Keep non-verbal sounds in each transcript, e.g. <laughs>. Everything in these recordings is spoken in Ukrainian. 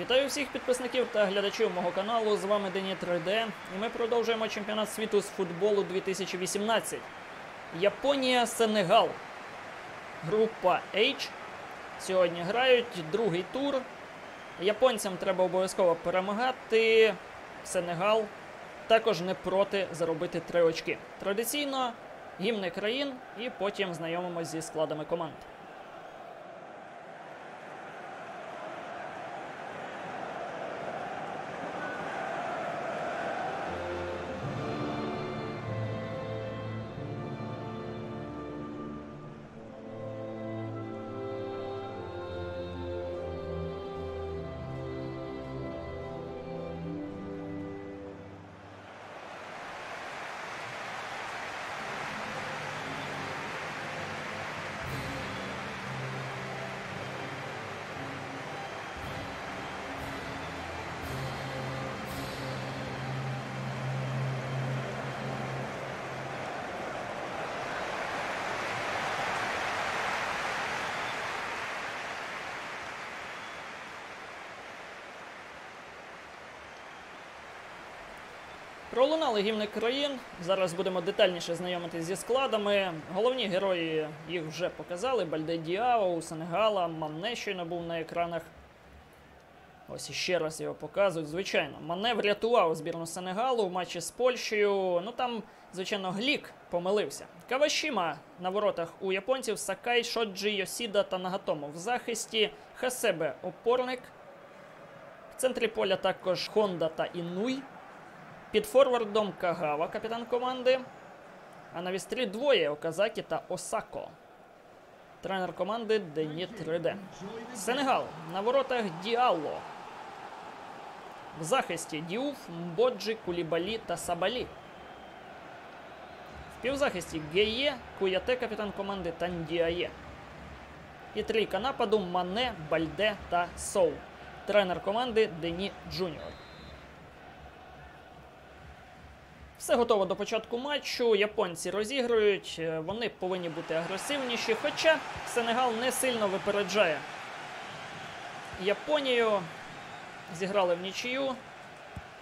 Вітаю всіх підписників та глядачів мого каналу. З вами Дені 3D. І ми продовжуємо чемпіонат світу з футболу 2018. Японія, Сенегал. Група H. Сьогодні грають другий тур. Японцям треба обов'язково перемагати. Сенегал також не проти заробити три очки. Традиційно гімни країн, і потім знайомимось зі складами команд. Пролунали гімни країн. Зараз будемо детальніше знайомитися зі складами. Головні герої їх вже показали: Бальде Діао, Сенегала, Мане щойно був на екранах. Ось іще раз його показують. Звичайно, Мане врятував збірну Сенегалу в матчі з Польщею. Ну там, звичайно, Глік помилився. Кавашіма на воротах у японців, Сакай, Шоджі, Йосіда та Нагатомо в захисті. Хасебе опорник. В центрі поля також Хонда та Інуй. Під форвардом Кагава, капітан команди. А на вістрі двоє Оказакі та Осако. Тренер команди Дені 3D. Сенегал на воротах Діалло. В захисті Діуф, Мбоджі, Кулібалі та Сабалі. В півзахисті Геє, Куяте, капітан команди та Ндіає. І трійка нападу Мане, Бальде та Соу. Тренер команди Дені Джуніор. Все готово до початку матчу. Японці розігрують, е, вони повинні бути агресивніші. Хоча Сенегал не сильно випереджає Японію. Зіграли в нічию.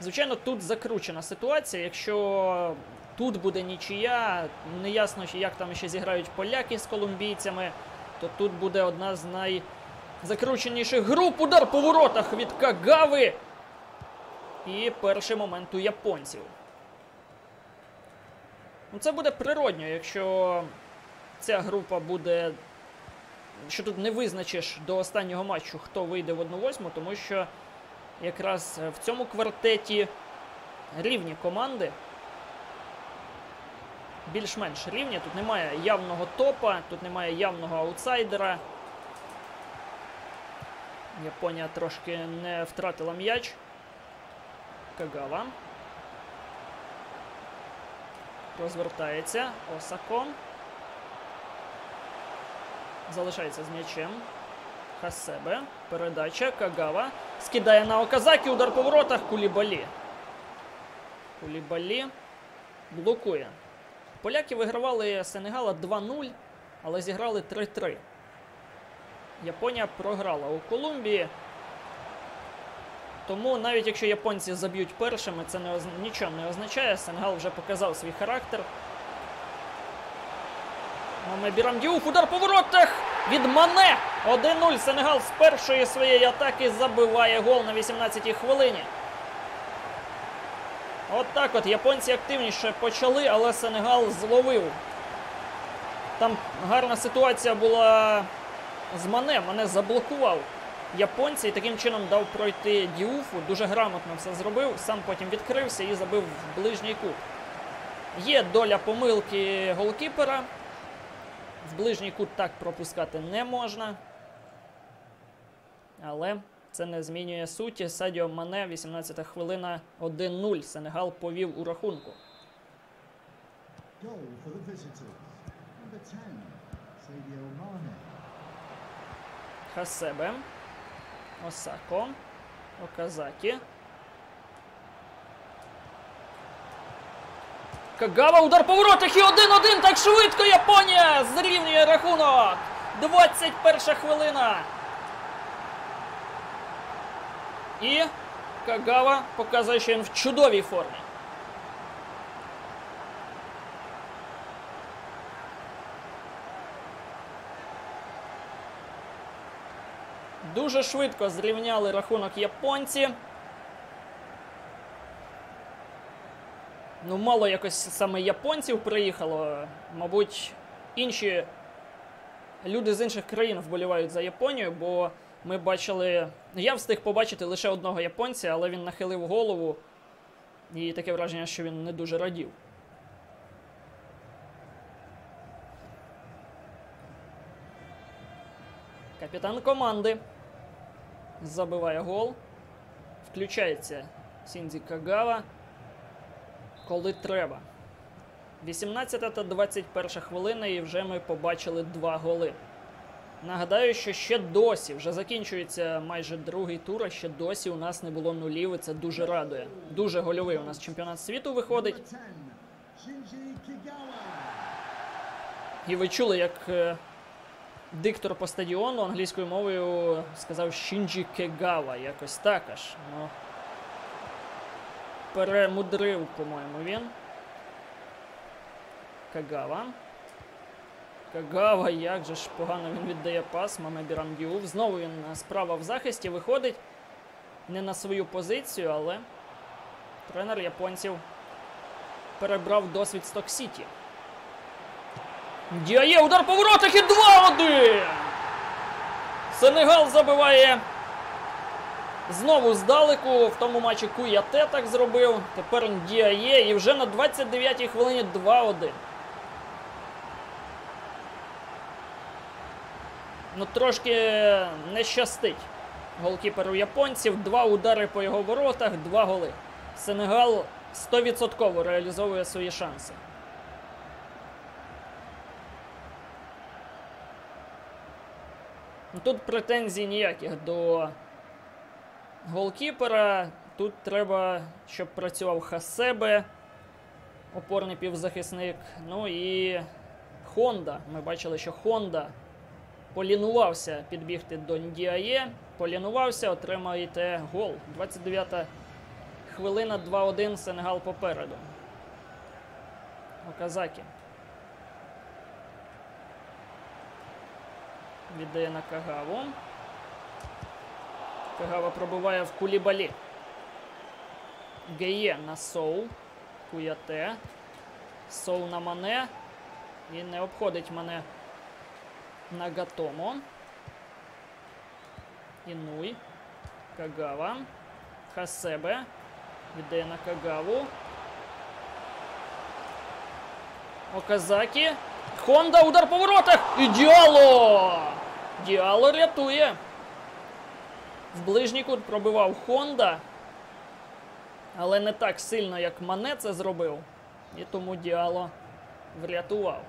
Звичайно, тут закручена ситуація. Якщо тут буде нічия, неясно, як там ще зіграють поляки з колумбійцями, то тут буде одна з найзакрученіших груп. Удар по воротах від Кагави. І перший момент у японців. Ну, Це буде природньо, якщо ця група буде. Що тут не визначиш до останнього матчу, хто вийде в 1-8, тому що якраз в цьому квартеті рівні команди. Більш-менш рівні. Тут немає явного топа, тут немає явного аутсайдера. Японія трошки не втратила м'яч. Кагава. Розвертається Осако. Залишається з м'ячем. Хасебе. Передача. Кагава. Скидає на Оказакі. Удар по воротах. Кулібалі. Кулібалі блокує. Поляки вигравали Сенегала 2-0, але зіграли 3-3. Японія програла у Колумбії. Тому навіть якщо японці заб'ють першими, це не нічого не означає. Сенгал вже показав свій характер. Маме Бірамдіуф, удар по воротах від Мане. 1-0. Сенегал з першої своєї атаки забиває гол на 18-й хвилині. От так от японці активніше почали, але Сенегал зловив. Там гарна ситуація була з Мане. Мане заблокував японці і таким чином дав пройти Діуфу. Дуже грамотно все зробив. Сам потім відкрився і забив в ближній кут. Є доля помилки голкіпера. В ближній кут так пропускати не можна. Але це не змінює суті. Садіо Мане, 18 хвилина, 1-0. Сенегал повів у рахунку. Goal for the visitors. Number 10, Sadio Mane. Хасебе. Осако. Оказаки. Кагава, удар по воротах і 1-1. Так швидко Японія зрівнює рахунок. 21 хвилина. І Кагава показує, що він в чудовій формі. Дуже швидко зрівняли рахунок японці. Ну, мало якось саме японців приїхало. Мабуть, інші люди з інших країн вболівають за Японію, бо ми бачили. Я встиг побачити лише одного японця, але він нахилив голову. І таке враження, що він не дуже радів. Капітан команди забиває гол. Включається Сіндзі Кагава. Коли треба. 18 та 21 хвилина, і вже ми побачили два голи. Нагадаю, що ще досі, вже закінчується майже другий тур, а ще досі у нас не було нулів, і це дуже радує. Дуже гольовий у нас чемпіонат світу виходить. Number 10, Shinji Kigawa. І ви чули, як е, диктор по стадіону англійською мовою сказав Шінджі Кегава, якось так аж. Ну, перемудрив, по-моєму, він. Кагава. Кагава, як же ж погано він віддає пас, Маме Бірандіув. Знову він е, справа в захисті виходить. Не на свою позицію, але тренер японців перебрав досвід Сток Сіті. Діає удар по воротах і 2-1! Сенегал забиває знову здалеку. В тому матчі Куяте так зробив. Тепер Діає і вже на 29-й хвилині 2-1. Ну, трошки не щастить голкіперу японців. Два удари по його воротах, два голи. Сенегал 100% реалізовує свої шанси. Тут претензій ніяких до голкіпера. Тут треба, щоб працював Хасебе, опорний півзахисник. Ну і Хонда. Ми бачили, що Хонда полінувався підбігти до Ndіає. Полінувався, отримаєте гол. 29-та хвилина 2-1 Сенегал попереду. Оказакі. Віддає на Кагаву. Кагава пробиває в кулібалі. Геє на Соу. Куяте. Соу на Мане. І не обходить мене на Гатомо. Інуй. Кагава. Хасебе. Віддає на Кагаву. Оказакі. Хонда, удар по воротах! І Діало! Рятує. В ближній кут пробивав Хонда. Але не так сильно, як Мане це зробив. І тому Діало врятував.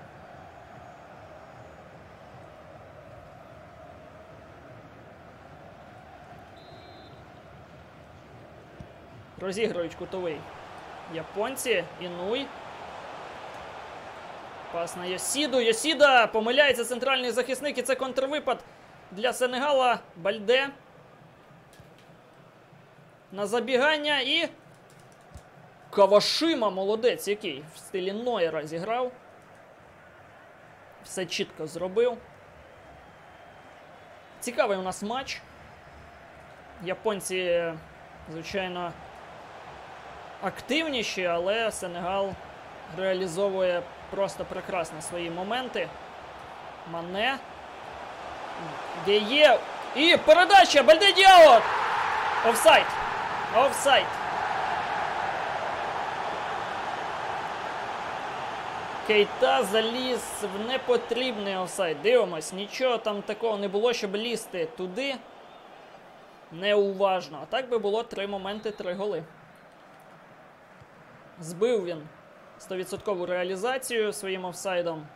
Розіграють кутовий. Японці. Інуй. Пас на Йосіду. Йосіда помиляється центральний захисник, і це контрвипад для Сенегала. Бальде. На забігання і. Кавашима молодець, який в стилі Нойера зіграв. Все чітко зробив. Цікавий у нас матч. Японці, звичайно, активніші, але Сенегал реалізовує просто прекрасно свої моменти. Мане. Де є. І передача! Бальде Діао! Офсайд! Офсайд! Кейта заліз в непотрібний офсайд. Дивимось, нічого там такого не було, щоб лізти туди. Неуважно. А так би було три моменти, три голи. Збив він 100% реалізацію своїм офсайдом.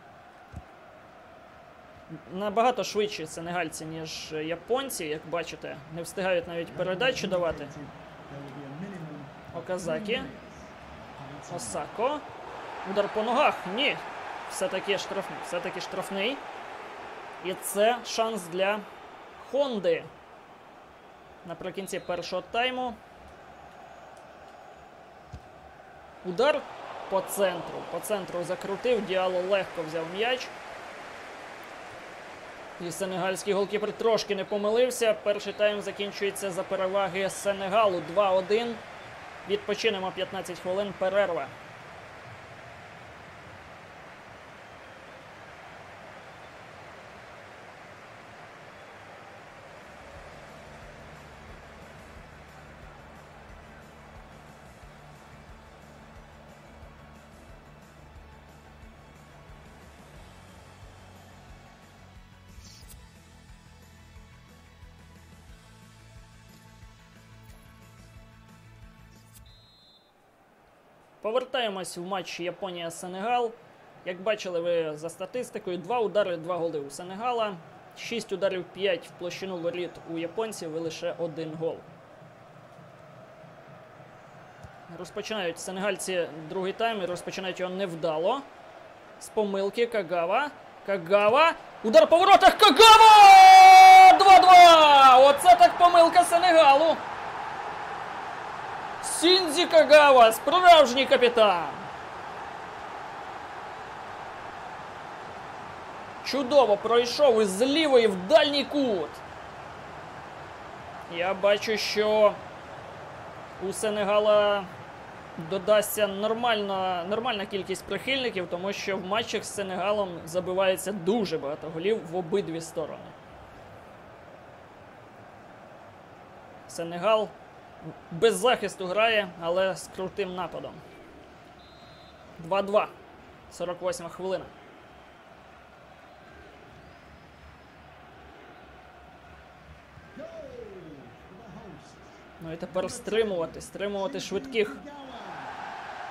Набагато швидше сенегальці, ніж японці, як бачите, не встигають навіть передачу давати. Оказакі. Осако. Удар по ногах. Ні. Все-таки штрафний. Все-таки штрафний. І це шанс для Хонди. наприкінці першого тайму. Удар по центру. По центру закрутив, Діало легко взяв м'яч. І сенегальський голкіпер трошки не помилився. Перший тайм закінчується за переваги Сенегалу 2-1. Відпочинемо 15 хвилин перерва. Повертаємось в матч Японія-Сенегал. Як бачили ви за статистикою, два удари, два голи у Сенегала, 6 ударів 5 в площину воріт у японців і лише один гол. Розпочинають сенегальці другий тайм і розпочинають його невдало. З помилки Кагава. Кагава. Удар по воротах. Кагава! 2-2! Оце так помилка Сенегалу. Сінзі Кагава, справжній капітан. Чудово пройшов із лівої в дальній кут. Я бачу, що у Сенегала додасться нормальна, нормальна кількість прихильників, тому що в матчах з Сенегалом забивається дуже багато голів в обидві сторони. Сенегал без захисту грає, але з крутим нападом. 2-2. 48 хвилина. Ну і тепер стримувати, стримувати швидких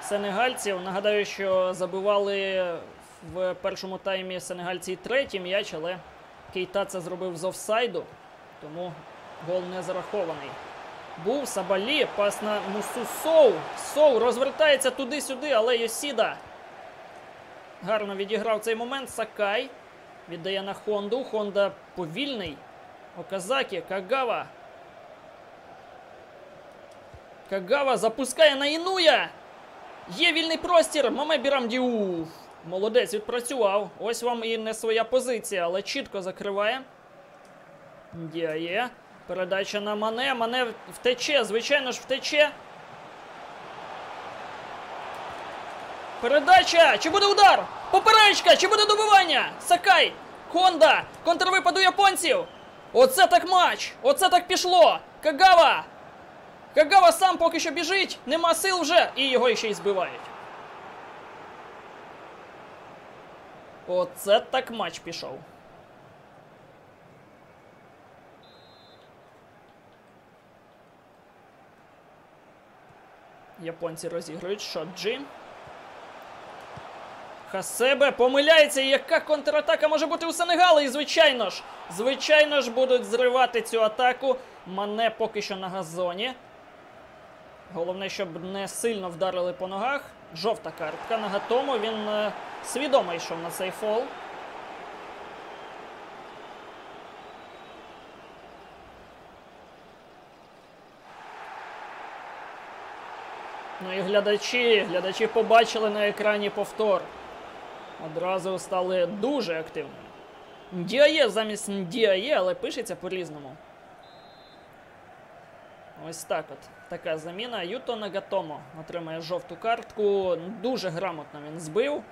сенегальців. Нагадаю, що забивали в першому таймі сенегальці третій м'яч, але Кейта це зробив з офсайду, тому гол не зарахований. Був Сабалі, пас на Мусу Соу. Соу розвертається туди-сюди, але Йосіда гарно відіграв цей момент. Сакай віддає на Хонду. Хонда повільний. Оказакі, Кагава. Кагава запускає на Інуя. Є вільний простір. Маме Бірамдіуф. Молодець відпрацював. Ось вам і не своя позиція, але чітко закриває. Діє. Передача на Мане. Мане втече, звичайно ж, втече. Передача! Чи буде удар? Поперечка! Чи буде добивання? Сакай! Хонда! Контрвипаду японців! Оце так матч! Оце так пішло! Кагава! Кагава сам поки що біжить, нема сил вже, і його ще й збивають. Оце так матч пішов. Японці розігрують Шоджі. Хасебе помиляється, яка контратака може бути у Сенегала. І звичайно ж, звичайно ж, будуть зривати цю атаку. Мане поки що на газоні. Головне, щоб не сильно вдарили по ногах. Жовта картка на Гатому. Він е, свідомо йшов на цей фол. Ну і глядачі, глядачі побачили на екрані повтор. Одразу стали дуже активними. Діає замість Діає, але пишеться по-різному. Ось так от. Така заміна. Юто Нагатомо отримає жовту картку. Дуже грамотно він збив.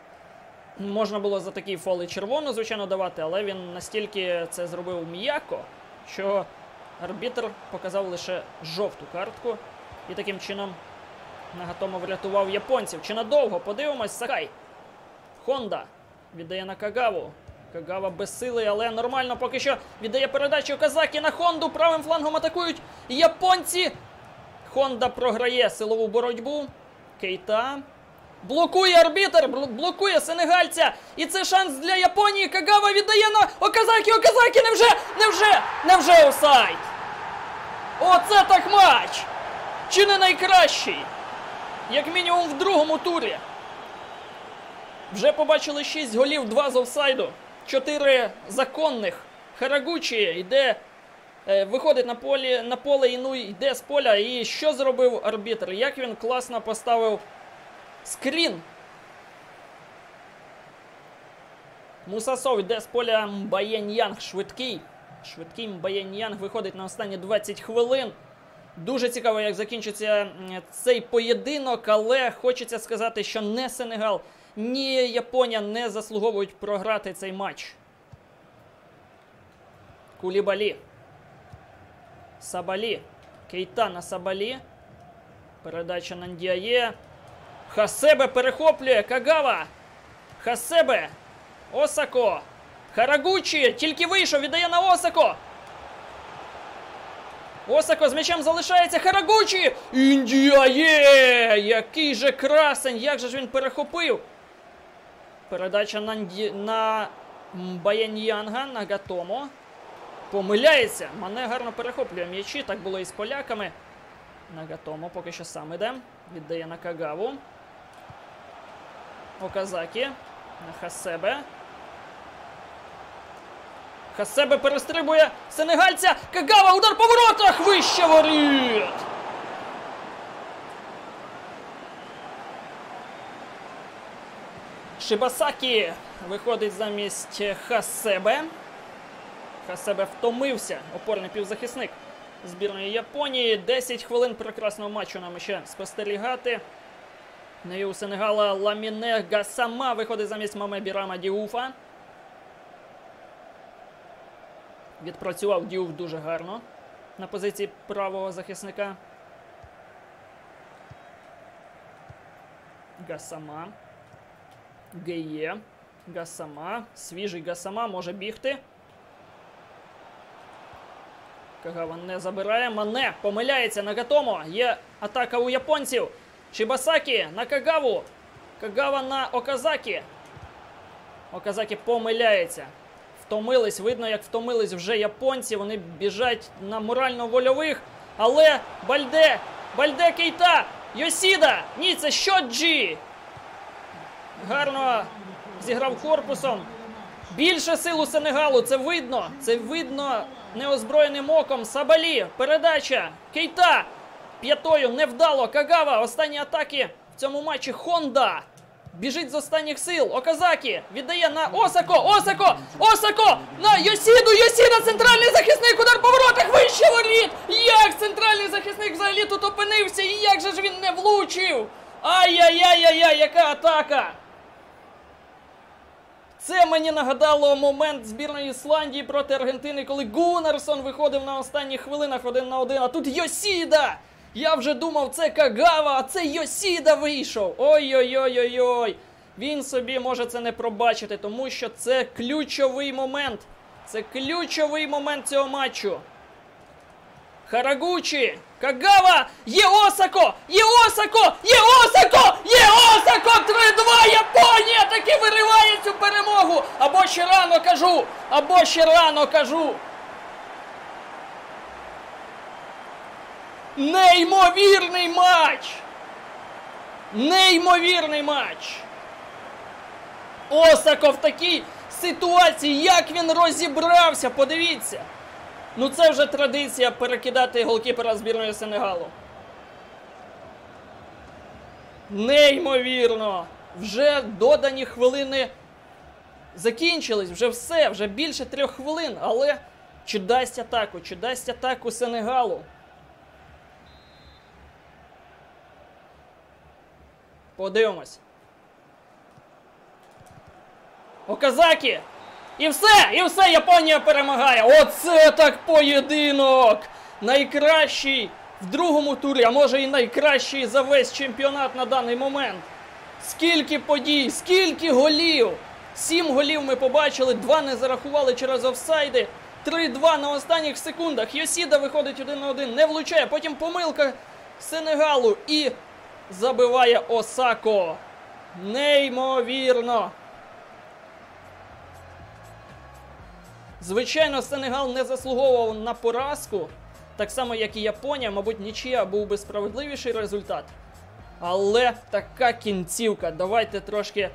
Можна було за такий фол і червону, звичайно, давати, але він настільки це зробив м'яко, що арбітр показав лише жовту картку. І таким чином Нагатомо врятував японців. Чи надовго? Подивимось, Сакай. Хонда віддає на Кагаву. Кагава безсилий, але нормально поки що віддає передачу Казакі на Хонду. Правим флангом атакують японці. Хонда програє силову боротьбу. Кейта. Блокує арбітер, блокує сенегальця. І це шанс для Японії. Кагава віддає на Оказакі. Оказакі невже, невже, невже офсайд. Оце так матч! Чи не найкращий? Як мінімум в другому турі. Вже побачили 6 голів, 2 з офсайду, 4 законних. Харагучі йде Е, Виходить на полі на поле Інуй йде з поля. І що зробив арбітр? Як він класно поставив скрін. Мусасов йде з поля Мбаєньянг швидкий. Швидкий Мбаєньянг виходить на останні 20 хвилин. Дуже цікаво, як закінчиться цей поєдинок, але хочеться сказати, що не Сенегал, ні Японія не заслуговують програти цей матч. Кулібалі. Сабалі. Кейта на Сабалі. Передача на Ndіає. Хасебе перехоплює. Кагава. Хасебе. Осако. Харагучі. Тільки вийшов. Віддає на Осако. Осако з м'ячем залишається Харагучі! Індія є! Який же красень! Як же ж він перехопив? Передача на, на Баяньянга на Гатомо. Помиляється. Мане гарно перехоплює м'ячі. Так було і з поляками. Нагатомо поки що сам іде. Віддає на Кагаву. Оказакі. На Хасебе. Хасебе перестрибує сенегальця. Кагава, удар по воротах! Вище воріт! Шибасакі виходить замість Хасебе. Хасебе втомився. Опорний півзахисник збірної Японії. 10 хвилин прекрасного матчу нам ще спостерігати. Не у Сенегала Ламіне Гасама виходить замість Маме Бірама Діуфа. Відпрацював Діуф дуже гарно на позиції правого захисника. Гасама. Геє. Гасама. Свіжий Гасама може бігти. Кагава не забирає. Мане помиляється на Гатомо. Є атака у японців. Шибасакі на Кагаву. Кагава на Оказакі. Оказакі помиляється. Втомились, видно, як втомились вже японці. Вони біжать на морально-вольових. Але Бальде! Бальде Кейта! Йосіда! Ні, це Щоджі! Гарно зіграв корпусом. Більше сил у Сенегалу, це видно. Це видно неозброєним оком. Сабалі, передача. Кейта. П'ятою невдало. Кагава. Останні атаки в цьому матчі. Хонда. Біжить з останніх сил. Оказакі віддає на Осако. Осако! Осако! На Йосіду! Йосіда! Центральний захисник! Удар по воротах! Вище воріт! Як центральний захисник взагалі тут опинився? І як же ж він не влучив? Ай-яй-яй-яй-яй, яка атака! Це мені нагадало момент збірної Ісландії проти Аргентини, коли Гунарсон виходив на останніх хвилинах один на один, а тут Йосіда! Я вже думав, це Кагава, а це Йосіда вийшов. Ой-ой-ой-ой-ой. Він собі може це не пробачити, тому що це ключовий момент. Це ключовий момент цього матчу. Харагучі! Кагава! Є Осако! Є Осако! Є Осако! Є Осако! 3-2! Японія таки вириває цю перемогу! Або ще рано кажу! Або ще рано кажу! Неймовірний матч! Неймовірний матч! Осако в такій ситуації, як він розібрався, подивіться! Ну це вже традиція перекидати голкіпера збірної Сенегалу. Неймовірно! Вже додані хвилини закінчились, вже все, вже більше трьох хвилин. Але чи дасть атаку, чи дасть атаку Сенегалу? Подивимось. Оказакі! І все! І все! Японія перемагає! Оце так поєдинок! Найкращий в другому турі, а може і найкращий за весь чемпіонат на даний момент. Скільки подій, скільки голів! Сім голів ми побачили, два не зарахували через офсайди. 3-2 на останніх секундах. Йосіда виходить один на один, не влучає. Потім помилка Сенегалу і забиває Осако. Неймовірно! Звичайно, Сенегал не заслуговував на поразку, так само, як і Японія, мабуть, нічия був би справедливіший результат. Але така кінцівка. Давайте трошки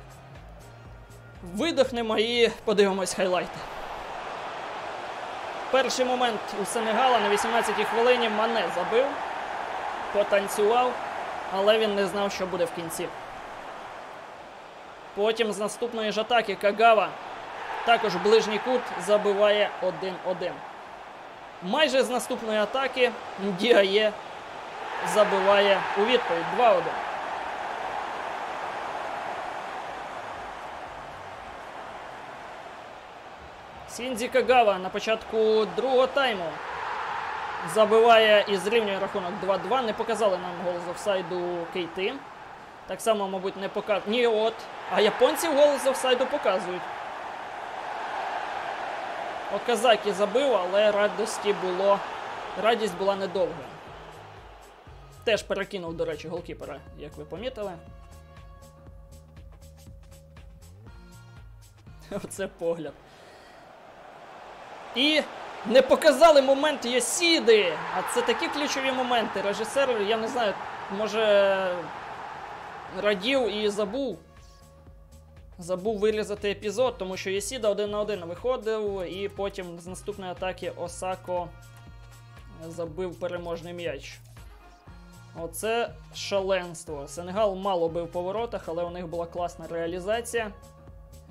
видихнемо і подивимось хайлайти. Перший момент у Сенегала на 18-й хвилині Мане забив, потанцював, але він не знав, що буде в кінці. Потім з наступної ж атаки Кагава також ближній кут забиває 1-1. Майже з наступної атаки Діає забиває у відповідь 2-1. Сіндзі Кагава на початку другого тайму забиває і зрівнює рахунок 2-2. Не показали нам гол з офсайду Кейти. Так само, мабуть, не показують. Ні, от. А японців гол з офсайду показують. Оказакі забив, але радості було. Радість була недовга. Теж перекинув, до речі, голкіпера, як ви помітили. <laughs> Оце погляд. І не показали момент Йосіди. А це такі ключові моменти. Режисер, я не знаю, може радів і забув. Забув вирізати епізод, тому що Єсіда один на один виходив, і потім з наступної атаки Осако забив переможний м'яч. Оце шаленство. Сенегал мало бив по воротах, але у них була класна реалізація.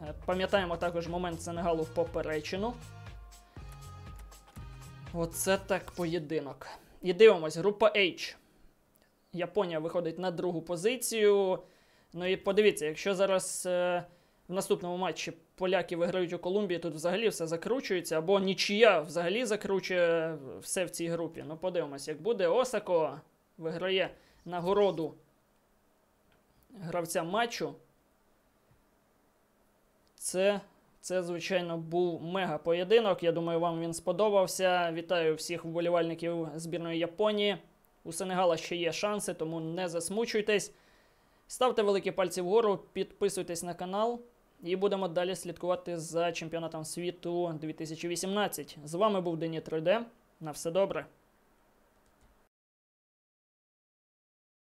Е, Пам'ятаємо також момент Сенегалу в поперечину. Оце так поєдинок. І дивимось, група H. Японія виходить на другу позицію. Ну і подивіться, якщо зараз е, в наступному матчі поляки виграють у Колумбії, тут взагалі все закручується, або нічия взагалі закручує все в цій групі. Ну, подивимось, як буде. Осако виграє нагороду гравця матчу. Це, це, звичайно, був мега поєдинок. Я думаю, вам він сподобався. Вітаю всіх вболівальників збірної Японії. У Сенегала ще є шанси, тому не засмучуйтесь. Ставте великі пальці вгору, підписуйтесь на канал і будемо далі слідкувати за чемпіонатом світу 2018. З вами був Дені 3D. На все добре.